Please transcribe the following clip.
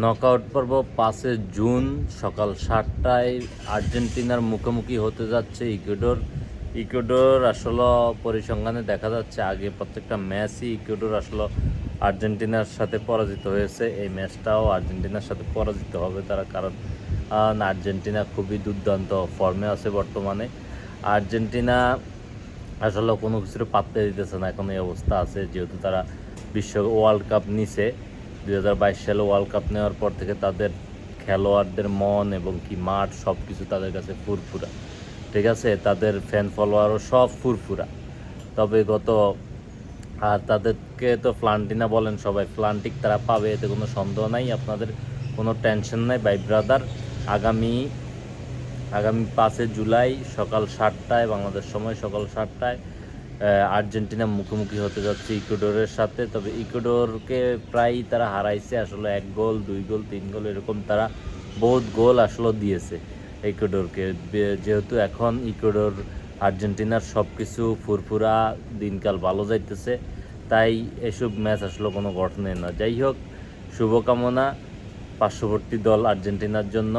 Knockout পর্ব পাঁচে June সকাল সাতটায় আর্জেন্টিনার মুখোমুখি হতে যাচ্ছে ইকুয়েডর। ইকুয়েডর আসলে পরিসংখ্যানে দেখা যাচ্ছে আগে প্রত্যেকটা ম্যাচই ইকুয়েডর আসলে আর্জেন্টিনার সাথে পরাজিত হয়েছে। এই ম্যাচটাও আর্জেন্টিনার সাথে পরাজিত হবে তারা কারণ আর্জেন্টিনা খুবই দুর্দান্ত ফর্মে আছে বর্তমানে। আর্জেন্টিনা আসলে কোনো কিছুর পাত্তে দিতেছে না, এখন এই অবস্থা আছে, যেহেতু তারা বিশ্ব ওয়ার্ল্ড কাপ নিছে। দুই হাজার বাইশ সালে ওয়ার্ল্ড কাপ নেওয়ার পর থেকে তাদের খেলোয়াড়দের মন এবং কি মাঠ সব কিছু তাদের কাছে ফুরফুরা। ঠিক আছে? তাদের ফ্যান ফলোয়ারও সব ফুরফুরা। তবে গত, আর তাদেরকে তো ফ্লান্টিনা বলেন সবাই ফ্লান্টিক তারা পাবে, এতে কোনো সন্দেহ নাই। আপনাদের কোনো টেনশন নাই বাই ব্রাদার আগামী আগামী পাঁচে জুলাই সকাল সাতটায়, বাংলাদেশ সময় সকাল সাতটায়। আর্জেন্টিনা মুখোমুখি হতে যাচ্ছে ইকুয়েডরের সাথে। তবে ইকুয়েডরকে প্রায় তারা হারাইছে। আসলে এক গোল, দুই গোল, তিন গোল এরকম তারা বহুত গোল আসলে দিয়েছে ইকুয়েডরকে। যেহেতু এখন ইকুয়েডর আর্জেন্টিনার সব কিছু ফুরফুরা, দিনকাল ভালো যাইতেছে, তাই এসব ম্যাচ আসলে কোনো ঘটনাই না। যাই হোক, শুভকামনা পার্শ্ববর্তী দল আর্জেন্টিনার জন্য।